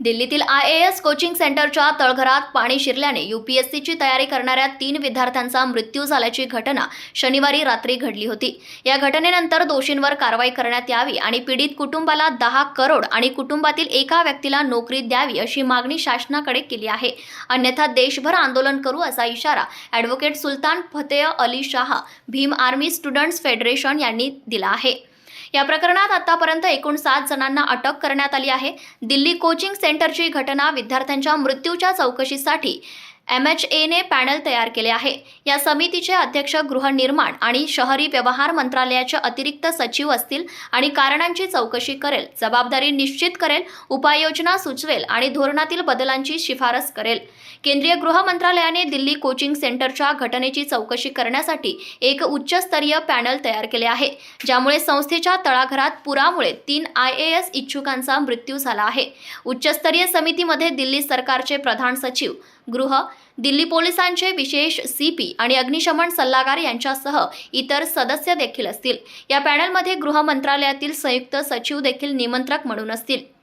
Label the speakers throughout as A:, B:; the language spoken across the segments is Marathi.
A: दिल्लीतील आय ए एस कोचिंग सेंटरच्या तळघरात पाणी शिरल्याने यूपीएससीची तयारी करणाऱ्या तीन विद्यार्थ्यांचा मृत्यू झाल्याची घटना शनिवारी रात्री घडली होती. या घटनेनंतर दोषींवर कारवाई करण्यात यावी आणि पीडित कुटुंबाला दहा करोड आणि कुटुंबातील एका व्यक्तीला नोकरी द्यावी अशी मागणी शासनाकडे केली आहे. अन्यथा देशभर आंदोलन करू असा इशारा advocate Sultan Fateh Ali Shah Bhim army students federation यांनी दिला आहे. या प्रकरणात आतापर्यंत एकूण सात जणांना अटक करण्यात आली आहे. दिल्ली कोचिंग सेंटरची घटना विद्यार्थ्यांच्या मृत्यूच्या चौकशीसाठी एम एच एने पॅनल तयार केले आहे. या समितीचे अध्यक्ष गृहनिर्माण आणि शहरी व्यवहार मंत्रालयाचे अतिरिक्त सचिव असतील आणि कारणांची चौकशी करेल जबाबदारी निश्चित करेल उपाययोजना सुचवेल आणि धोरणातील बदलांची शिफारस करेल. केंद्रीय गृह मंत्रालयाने दिल्ली कोचिंग सेंटरच्या घटनेची चौकशी करण्यासाठी एक उच्चस्तरीय पॅनल तयार केले आहे ज्यामुळे संस्थेच्या तळाघरात पुरामुळे तीन आय ए एस इच्छुकांचा मृत्यू झाला आहे. उच्चस्तरीय समितीमध्ये दिल्ली सरकारचे प्रधान सचिव गृह दिल्ली पोलिसांचे विशेष सीपी आणि अग्निशमन सल्लागार यांच्यासह इतर सदस्य देखील असतील. या पॅनलमध्ये गृह मंत्रालयातील संयुक्त सचिव देखील निमंत्रक म्हणून असतील.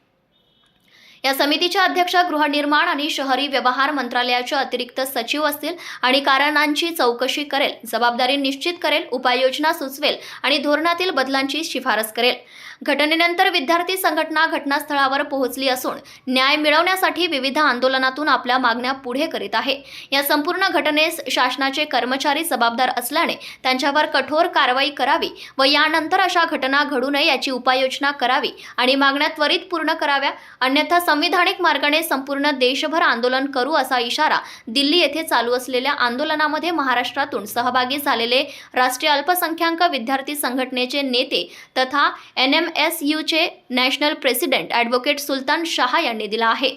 A: या समितीच्या अध्यक्ष गृहनिर्माण आणि शहरी व्यवहार मंत्रालयाच्या अतिरिक्त सचिव असतील आणि कारणांची चौकशी करेल जबाबदारी निश्चित करेल उपाययोजना सुचवेल आणि धोरणातील बदलांची शिफारस करेल. घटनेनंतर विद्यार्थी संघटना घटनास्थळावर पोहोचली असून न्याय मिळवण्यासाठी विविध आंदोलनातून आपल्या मागण्या पुढे करीत आहे. या संपूर्ण घटनेस शासनाचे कर्मचारी जबाबदार असल्याने त्यांच्यावर कठोर कारवाई करावी व यानंतर अशा घटना घडू नये याची उपाययोजना करावी आणि मागण्या त्वरित पूर्ण कराव्या. अन्यथा संविधानिक मार्गाने संपूर्ण देशभर आंदोलन करू असा इशारा दिल्ली येथे चालू असलेल्या आंदोलनामध्ये महाराष्ट्रातून सहभागी झालेले राष्ट्रीय अल्पसंख्याक विद्यार्थी संघटनेचे नेते तथा N M S यूचे national president advocate Sultan Shaha यांनी दिला आहे.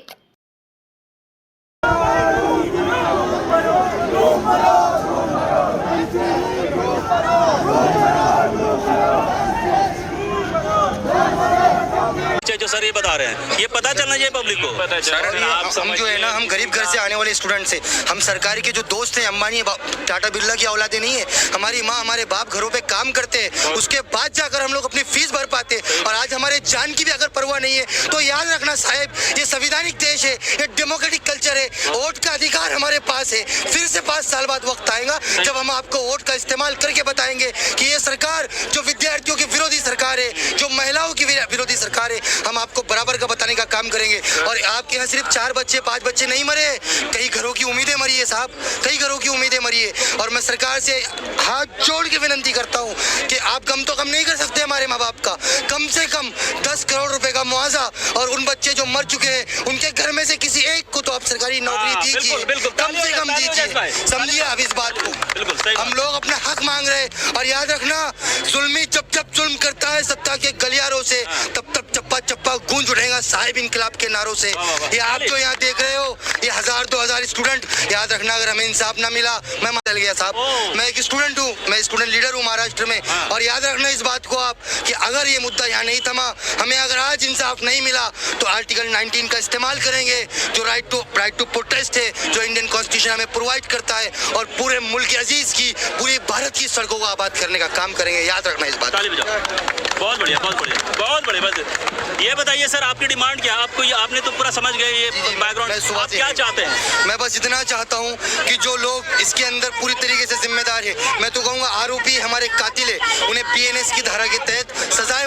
B: जो सर ये बता रहे हैं। ये पता चलना चाहिए पब्लिक को।
C: सर आप
D: हम जो है ना हम गरीब घर से आने वाले स्टूडेंट से। हम सरकारी के जो दोस्त हैं अंबानी टाटा बिरला की औलादे नहीं है। हमारी माँ हमारे बाप घरों पे काम करते हैं। उसके बाद जाकर हम लोग अपनी फ़ीस भर पाते हैं। आज हमारे जान की भी अगर परवाह नहीं है तो याद रखना साहब, ये संविधानिक देश है, ये डेमोक्रेटिक कल्चर है, वोट का अधिकार हमारे पास है। फिर से पाँच साल बाद वक्त आएगा, जब हम आपको वोट का इस्तेमाल करके बताएँगे कि ये सरकार जो विद्यार्थियों की विरोधी सरकार है, जो महिलाओं की विरोधी सरकार है, हम आपको बराबर का बताने का काम करेंगे। और आपके यहाँ सिर्फ़ चार बच्चे, पाँच बच्चे नहीं मरे। कई घरों की उम्मीदें मरी है साहब, कई घरों की उम्मीदें मरी है। और मैं सरकार से हाथ जोड़ के विनंती करता हूँ कि आप कम तो कम नहीं कर सकते हमारे माँ बाप का, कम से कम दस करोड़ रुपए का मुआवजा और उन बच्चे जो मर चुके हैं उनके घर में से किसी एक को तो आप सरकारी नौकरी
B: हाँ,
D: दीजिए।
B: बिल्कुल, बिल्कुल।
D: कम से कम दीजिए। समझिए आप इस बात को। हम लोग अपना हक मांग हैं। और याद रखना जुल्मी जब जब जुल्म करता है सत्ता के गलियारों से। तब तब चप्पा चप्पा गूंज उठेगा साहिब इनकलाब के नारों से। ये आप जो यहाँ देख रहे हो ये हज़ार दो हज़ार स्टूडेंट। याद रखना अगर हमें इंसाफ ना मिला मैं चल गया साहब। मैं एक स्टूडेंट हूँ मैं स्टूडेंट लीडर हूँ महाराष्ट्र में।
B: हाँ।
D: और याद रखना इस बात को आप कि अगर ये मुद्दा यहाँ नहीं थमा हमें अगर आज इंसाफ नहीं मिला तो आर्टिकल 19 का इस्तेमाल करेंगे जो right to right to protest है जो इंडियन कॉन्स्टिट्यूशन हमें प्रोवाइड करता है और पूरे मुल्क अज़ीज़ की पूरी भारत की सड़कों को आबाद करने का काम करेंगे याद रखना इस बात
B: ताली बहुत बढ़िया बहुत बढ़िया बहुत बढ़िया बस। ये बताइए सर आपकी डिमांड क्या है? आपको ये आपने तो पूरा समझ गए ये बैकग्राउंड आप क्या चाहते हैं?
D: मैं बस इतना चाहता हूँ कि जो लोग इसके अंदर पूरी तरीके से जिम्मेदार है मैं तो कहूँगा आरोपी हमारे कातिल है उन्हें पीएनएस की धारा के तहत सजाएँ